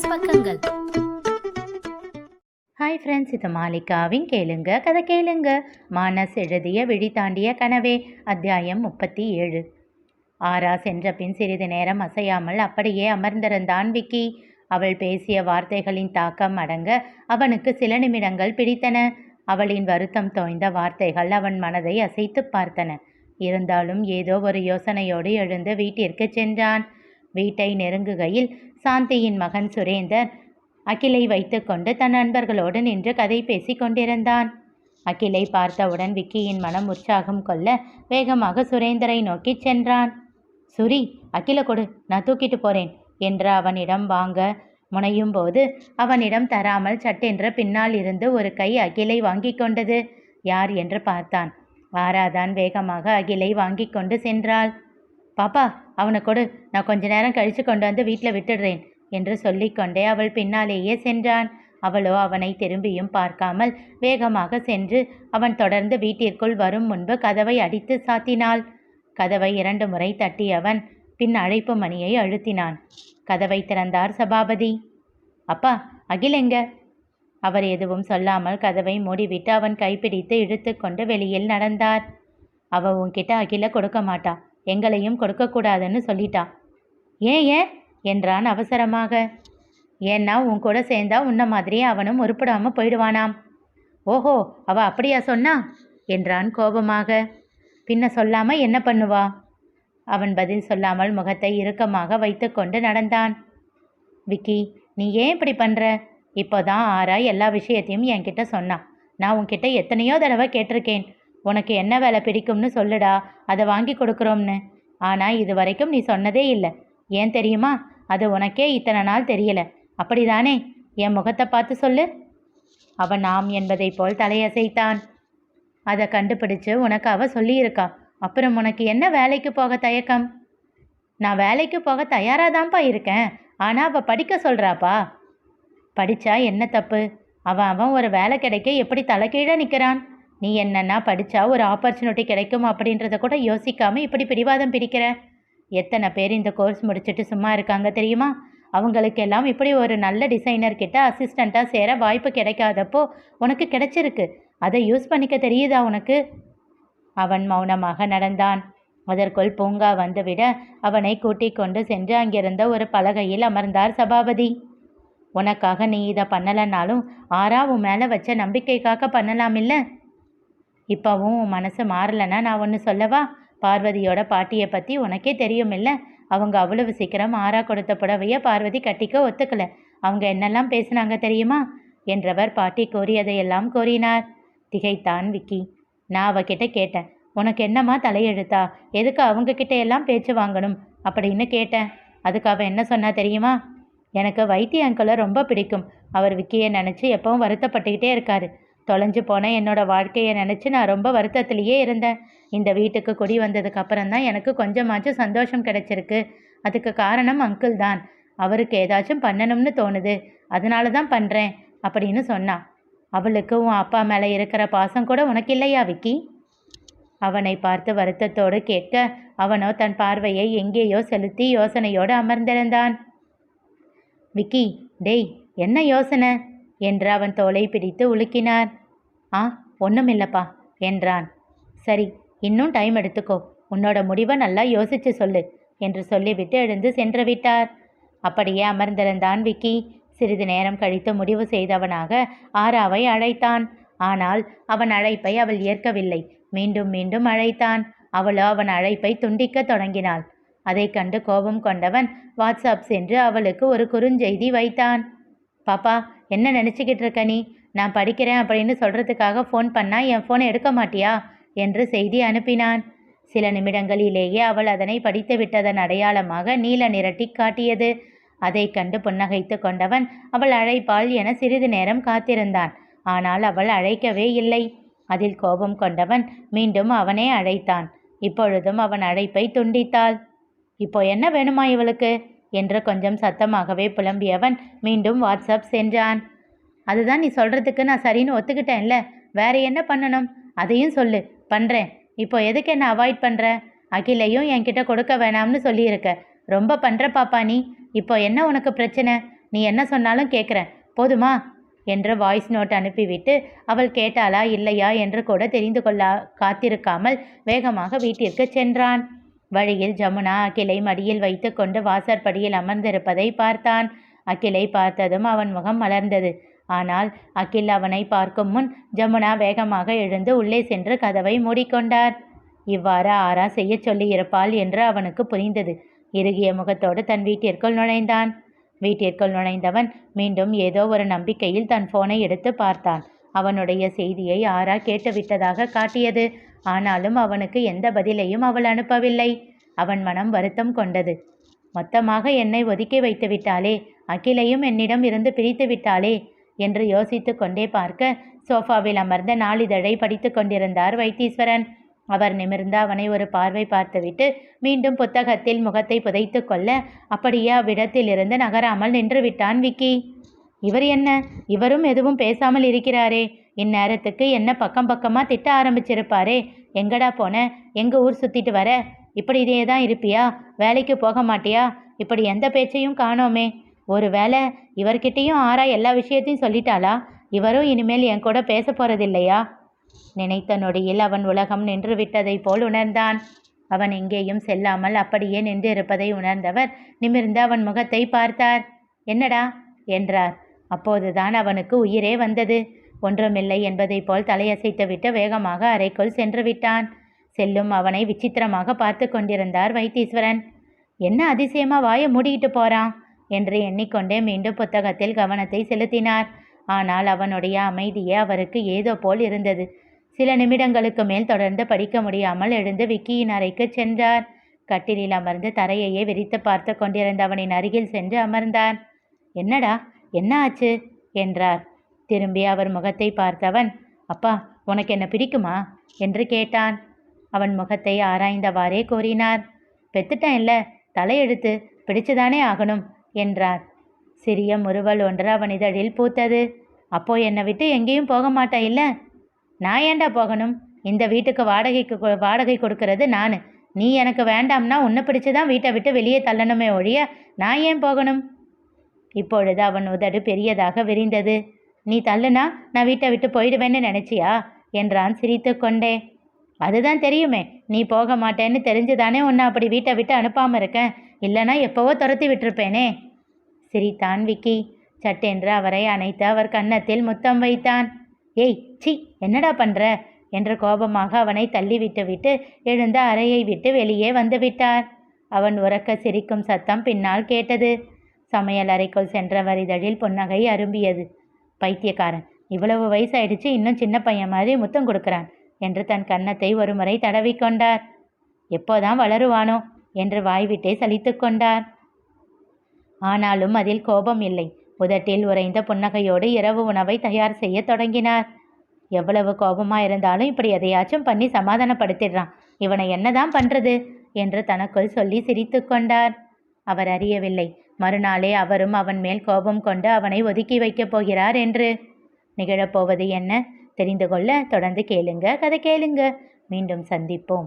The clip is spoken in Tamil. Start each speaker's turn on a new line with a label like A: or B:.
A: மானஸ் பக்கங்கள்.
B: ஹாய் ஃப்ரெண்ட்ஸ் இது மாலிகாவின் கேளுங்க கதை கேளுங்க. மானஸ் எழுதிய விழி தாண்டிய கனவே அத்தியாயம் முப்பத்தி ஏழு ஆரா சென்ற பின் சிறிது நேரம் அசையாமல் அப்படியே அமர்ந்திருந்தான் விக்கி. அவள் பேசிய வார்த்தைகளின் தாக்கம் அடங்க அவனுக்கு சில நிமிடங்கள் பிடித்தன. அவளின் வருத்தம் தோய்ந்த வார்த்தைகள் அவன் மனதை அசைத்து பார்த்தன. இருந்தாலும் ஏதோ ஒரு யோசனையோடு எழுந்து வீட்டிற்கு சென்றான். வீட்டை நெருங்குகையில் சாந்தியின் மகன் சுரேந்தர் அகிலை வைத்துக்கொண்டு தன் நண்பர்களோடு நின்று கதை பேசி கொண்டிருந்தான். அகிலை பார்த்தவுடன் விக்கியின் மனம் உற்சாகம் கொள்ள வேகமாக சுரேந்தரை நோக்கி சென்றான். சுரி அகில கொடு நான் தூக்கிட்டு போறேன் என்று அவனிடம் வாங்க முனையும் போது அவனிடம் தராமல் சட்டென்ற பின்னால் இருந்து ஒரு கை அகிலை வாங்கி கொண்டது. யார்? என்று பார்த்தான். ஆராதான் வேகமாக அகிலை வாங்கி கொண்டு சென்றாள். பாப்பா அவனை கொடு. நான் கொஞ்ச நேரம் கழித்து கொண்டு வந்து வீட்டில் விட்டுடுறேன் என்று சொல்லிக்கொண்டே அவள் பின்னாலேயே சென்றான். அவளோ அவனை திரும்பியும் பார்க்காமல் வேகமாக சென்று அவன் தொடர்ந்து வீட்டிற்குள் வரும் முன்பு கதவை அடித்து சாத்தினாள். கதவை இரண்டு முறை தட்டியவன் பின் அழைப்பு மணியை அழுத்தினான். கதவை திறந்தார் சபாபதி. அப்பா அகில் எங்க? அவர் எதுவும் சொல்லாமல் கதவை மூடிவிட்டு அவன் கைப்பிடித்து இழுத்து கொண்டு வெளியில் நடந்தார். அவ உன்கிட்ட அகில கொடுக்க மாட்டா. எங்களையும் கொடுக்கக்கூடாதுன்னு சொல்லிட்டா. ஏன் ஏன்? என்றான் அவசரமாக. ஏன்னா உன் கூட சேர்ந்தா உன்ன மாதிரியே அவனும் உருப்படாம போயிடுவானாம். ஓஹோ அவ அப்படியா சொன்னா? என்றான் கோபமாக. பின்ன சொல்லாம என்ன பண்ணுவா? அவன் பதில் சொல்லாமல் முகத்தை இறுக்கமாக வைத்துக்கொண்டு நடந்தான். விக்கி நீ ஏன் இப்படி பண்ற? இப்போதான் ஆரா எல்லா விஷயத்தையும் என்கிட்ட சொன்னான் நான் உன்கிட்ட எத்தனையோ தடவை கேட்டிருக்கேன். உனக்கு என்ன வேலை பிடிக்கும்னு சொல்லுடா அதை வாங்கி கொடுக்குறோம்னு. ஆனால் இது வரைக்கும் நீ சொன்னதே இல்லை. ஏன் தெரியுமா? அது உனக்கே இத்தனை நாள் தெரியல. அப்படிதானே? என் முகத்தை பார்த்து சொல்லு. அவன் நாம் என்பதைப் போல் தலையசைத்தான். அதை கண்டுபிடிச்சு உனக்கு அவ சொல்லியிருக்கா. அப்புறம் உனக்கு என்ன வேலைக்கு போக தயக்கம்? நான் வேலைக்கு போக தயாராதான்ப்பா இருக்கேன். ஆனால் அவள் படிக்க சொல்கிறாப்பா படித்தா என்ன தப்பு? அவன் அவன் ஒரு வேலை கிடைக்க எப்படி தலைகீழ நிற்கிறான் நீ என்னன்னா படித்தா ஒரு ஆப்பர்ச்சுனிட்டி கிடைக்கும் அப்படின்றத கூட யோசிக்காமல் இப்படி பிடிவாதம் பிடிக்கிற? எத்தனை பேர் இந்த கோர்ஸ் முடிச்சுட்டு சும்மா இருக்காங்க தெரியுமா? அவங்களுக்கெல்லாம் இப்படி ஒரு நல்ல டிசைனர் கிட்ட அசிஸ்டண்ட்டாக சேர வாய்ப்பு கிடைக்காதப்போ உனக்கு கிடைச்சிருக்கு. அதை யூஸ் பண்ணிக்க தெரியுதா உனக்கு? அவன் மௌனமாக நடந்தான். அதற்குள் பூங்கா வந்துவிட அவனை கூட்டிக் கொண்டு சென்று அங்கிருந்த ஒரு பலகையில் அமர்ந்தார் சபாபதி. உனக்காக நீ இதை பண்ணலைன்னாலும் ஆறா உன் மேலே வச்ச நம்பிக்கைக்காக பண்ணலாமில்ல? இப்போவும் உன் மனசு மாறலைன்னா நான் ஒன்று சொல்லவா? பார்வதியோட பாட்டியை பற்றி உனக்கே தெரியுமில்ல. அவங்க அவ்வளவு சீக்கிரம் ஆறா கொடுத்த புடவையை பார்வதி கட்டிக்க ஒத்துக்கல. அவங்க என்னெல்லாம் பேசுனாங்க தெரியுமா? என்றவர் பாட்டி கூறியதையெல்லாம் கூறினார். திகைத்தான் விக்கி. நான் அவகிட்ட கேட்டேன் உனக்கு என்னம்மா தலையெழுத்தா? எதுக்கு அவங்க கிட்ட எல்லாம் பேச்சு வாங்கணும்? அப்படின்னு கேட்டேன். அதுக்கு அவன் என்ன சொன்னா தெரியுமா? எனக்கு வைத்திய அங்கிளை ரொம்ப பிடிக்கும். அவர் விக்கியை நினச்சி எப்பவும் வருத்தப்பட்டுக்கிட்டே இருக்காரு. தொலைஞ்சு போன என்னோட வாழ்க்கையை நினச்சி நான் ரொம்ப வருத்தத்திலேயே இருந்தேன். இந்த வீட்டுக்கு குடி வந்ததுக்கு அப்புறம் தான் எனக்கு கொஞ்சமாச்சும் சந்தோஷம் கிடைச்சிருக்கு. அதுக்கு காரணம் அங்கிள் தான். அவருக்கு ஏதாச்சும் பண்ணணும்னு தோணுது. அதனால தான் பண்ணுறேன் அப்படின்னு சொன்னான் அவளுக்கு உன் அப்பா மேலே இருக்கிற பாசம் கூட உனக்கு இல்லையா விக்கி? அவனை பார்த்து வருத்தத்தோடு கேட்க அவனோ தன் பார்வையை எங்கேயோ செலுத்தி யோசனையோடு அமர்ந்திருந்தான். விக்கி டேய் என்ன யோசனை? என்று அவன் தோலை பிடித்து உலுக்கினார். ஆ ஒன்றுமில்லப்பா என்றான். சரி இன்னும் டைம் எடுத்துக்கோ. உன்னோட முடிவை நல்லா யோசிச்சு சொல்லு என்று சொல்லிவிட்டு எழுந்து சென்று விட்டார். அப்படியே அமர்ந்திருந்தான் விக்கி. சிறிது நேரம் கழித்து முடிவு செய்தவனாக ஆராவை அழைத்தான். ஆனால் அவன் அழைப்பை அவள் ஏற்கவில்லை. மீண்டும் மீண்டும் அழைத்தான். அவளோ அவன் அழைப்பை துண்டிக்க தொடங்கினாள். அதைக் கண்டு கோபம் கொண்டவன் வாட்ஸ்அப் சென்று அவளுக்கு ஒரு குறுஞ்செய்தி வைத்தான். பாப்பா என்ன நினச்சிக்கிட்டு இருக்க நீ? நான் படிக்கிறேன் அப்படின்னு சொல்கிறதுக்காக ஃபோன் பண்ணால் என் ஃபோனை எடுக்க மாட்டியா? என்று செய்தி அனுப்பினான். சில நிமிடங்களிலேயே அவள் அதனை படித்து விட்டதன் அடையாளமாக நீல நிரட்டி காட்டியது. அதை கண்டு புன்னகைத்து கொண்டவன் அவள் அழைப்பாள் என சிறிது நேரம் காத்திருந்தான். ஆனால் அவள் அழைக்கவே இல்லை. அதில் கோபம் கொண்டவன் மீண்டும் அவனே அழைத்தான். இப்பொழுதும் அவன் அழைப்பை துண்டித்தாள். இப்போ என்ன வேணுமா இவளுக்கு? என்று கொஞ்சம் சத்தமாகவே புலம்பியவன் மீண்டும் வாட்ஸ்அப் சென்றான். அதுதான் நீ சொல்கிறதுக்கு நான் சரின்னு ஒத்துக்கிட்டேன்ல. வேற என்ன பண்ணணும்? அதையும் சொல்லு. பண்ணுறேன் இப்போ எதுக்கு என்ன அவாய்ட் பண்ணுற அகிலையும் என்கிட்ட கொடுக்க வேணாம்னு சொல்லியிருக்க. ரொம்ப பண்ணுற பாப்பா நீ. இப்போ என்ன உனக்கு பிரச்சனை? நீ என்ன சொன்னாலும் கேட்குறேன் போதுமா? என்று வாய்ஸ் நோட் அனுப்பிவிட்டு அவள் கேட்டாளா இல்லையா என்று கூட தெரிந்து கொள்ள காத்திருக்காமல் வேகமாக வீட்டிற்கு சென்றான். வழியில் ஜமுனா அகிலை மடியில் வைத்துக்கொண்டு வாசற்படியில் அமர்ந்திருப்பதை பார்த்தான். அகிலை பார்த்ததும் அவன் முகம் மலர்ந்தது. ஆனால் அகில் அவனை பார்க்கும் முன் ஜமுனா வேகமாக எழுந்து உள்ளே சென்று கதவை மூடிக்கொண்டார். இவ்வாறு ஆரா செய்யச் சொல்லியிருப்பாள் என்று அவனுக்கு புரிந்தது. இறுகிய முகத்தோடு தன் வீட்டிற்குள் நுழைந்தான். வீட்டிற்குள் நுழைந்தவன் மீண்டும் ஏதோ ஒரு நம்பிக்கையில் தன் போனை எடுத்து பார்த்தான். அவனுடைய செய்தியை ஆரா கேட்டுவிட்டதாக காட்டியது. ஆனாலும் அவனுக்கு எந்த பதிலையும் அவள் அனுப்பவில்லை. அவன் மனம் வருத்தம் கொண்டது. மொத்தமாக என்னை ஒதுக்கி வைத்து விட்டாளே அகிலையும் என்னிடம் இருந்து பிரித்து விட்டாளே என்று யோசித்து கொண்டே பார்க்க சோஃபாவில் அமர்ந்த நாளிதழை படித்து கொண்டிருந்தார் வைத்தீஸ்வரன். அவர் நிமிர்ந்து அவனை ஒரு பார்வை பார்த்துவிட்டு மீண்டும் புத்தகத்தில் முகத்தை புதைத்து கொள்ள அப்படியே அவ்விடத்திலிருந்து நகராமல் நின்று விட்டான் விக்கி. இவர் என்ன? இவரும் எதுவும் பேசாமல் இருக்கிறாரே. இந்நேரத்துக்கு என்ன பக்கம் பக்கமாக திட்ட ஆரம்பிச்சிருப்பாரே. எங்கடா போன? எங்கள் ஊர் சுத்திட்டு வர? இப்படி இதே தான் இருப்பியா? வேலைக்கு போக மாட்டியா? இப்படி எந்த பேச்சையும் காணோமே. ஒருவேளை இவர்கிட்டேயும் ஆரா ஆறா எல்லா விஷயத்தையும் சொல்லிட்டாளா? இவரும் இனிமேல் என் கூட பேச போறதில்லையா? நினைத்த நொடியில் அவன் உலகம் நின்று விட்டதை போல் உணர்ந்தான். அவன் எங்கேயும் செல்லாமல் அப்படியே நின்றிருப்பதை உணர்ந்தவர் நிமிர்ந்து அவன் முகத்தை பார்த்தார். என்னடா? என்றார். அப்போதுதான் அவனுக்கு உயிரே வந்தது. ஒன்றுமில்லை என்பதைப் போல் தலையசைத்துவிட்டு வேகமாக அறைக்குள் சென்று விட்டான். செல்லும் அவனை விசித்திரமாக பார்த்து கொண்டிருந்தார் வைத்தீஸ்வரன். என்ன அதிசயமா வாயை மூடிக்கிட்டு போறான்? என்று எண்ணிக்கொண்டே மீண்டும் புத்தகத்தில் கவனத்தை செலுத்தினார். ஆனால் அவனுடைய அமைதியே அவருக்கு ஏதோ போல் இருந்தது. சில நிமிடங்களுக்கு மேல் தொடர்ந்து படிக்க முடியாமல் எழுந்து விக்கியின் அறைக்கு சென்றார். கட்டிலில் அமர்ந்து தரையையே விரித்து பார்த்து கொண்டிருந்த அவனின் அருகில் சென்று அமர்ந்தார். என்னடா என்ன ஆச்சு? என்றார். திரும்பி அவர் முகத்தை பார்த்தவன் அப்பா உனக்கு என்ன பிடிக்குமா? என்று கேட்டான். அவன் முகத்தை ஆராய்ந்தவாறே கூறினார் பெத்துட்டேன் இல்லை தலையெழுத்து பிடிச்சுதானே ஆகணும். என்றார். சிறிய முறுவல் ஒன்று அவன் இதழில் பூத்தது. அப்போ என்னை விட்டு எங்கேயும் போக மாட்டா இல்லை? நான் ஏன்டா போகணும்? இந்த வீட்டுக்கு வாடகைக்கு வாடகை கொடுக்கறது நான். நீ எனக்கு வேண்டாம்னா உன்னை பிடிச்சு தான் வீட்டை விட்டு வெளியே தள்ளணுமே ஒழிய நான் ஏன் போகணும்? இப்பொழுது அவன் உதடு பெரியதாக விரிந்தது. நீ தள்ளுனா நான் வீட்டை விட்டு போயிடுவேன்னு நினைச்சியா? என்றான் சிரித்து கொண்டே. அதுதான் தெரியுமே. நீ போக மாட்டேன்னு தெரிஞ்சுதானே உன்னை அப்படி வீட்டை விட்டு அனுப்பாமல் இருக்கேன். இல்லைனா எப்போவோ துரத்தி விட்டிருப்பேனே. சிரித்தான் விக்கி சட்டென்று அவரை அணைத்து அவர் கன்னத்தில் முத்தம் வைத்தான். ஏய் சி என்னடா பண்ற? என்று கோபமாக அவனை தள்ளிவிட்டு விட்டு எழுந்த அறையை விட்டு வெளியே வந்துவிட்டார் அவன் உறக்க சிரிக்கும் சத்தம் பின்னால் கேட்டது. சமையல் அறைக்குள் சென்றவர் இதழில் புன்னகை அரும்பியது. பைத்தியக்காரன் இவ்வளவு வயசாயிடுச்சு இன்னும் சின்ன பையன் மாதிரி முத்தம் கொடுக்கிறான் என்று தன் கன்னத்தை ஒருமுறை தடவிக்கொண்டார் எப்போதான் வளருவானோ? என்று வாய்விட்டே சலித்து கொண்டார். ஆனாலும் அதில் கோபம் இல்லை. உதட்டில் உறைந்த புன்னகையோடு இரவு உணவை தயார் செய்ய தொடங்கினார். எவ்வளவு கோபமா இருந்தாலும் இப்படி எதையாச்சும் பண்ணி சமாதானப்படுத்திடுறான். இவனை என்னதான் பண்றது? என்று தனக்குள் சொல்லி சிரித்து கொண்டார். அவர் அறியவில்லை. மறுநாளே அவரும் அவன் மேல் கோபம் கொண்டு அவனை ஒதுக்கி வைக்கப் போகிறார் என்று. நிகழப்போவது என்ன? தெரிந்து கொள்ள தொடர்ந்து கேளுங்க. கதை கேளுங்க. மீண்டும் சந்திப்போம்.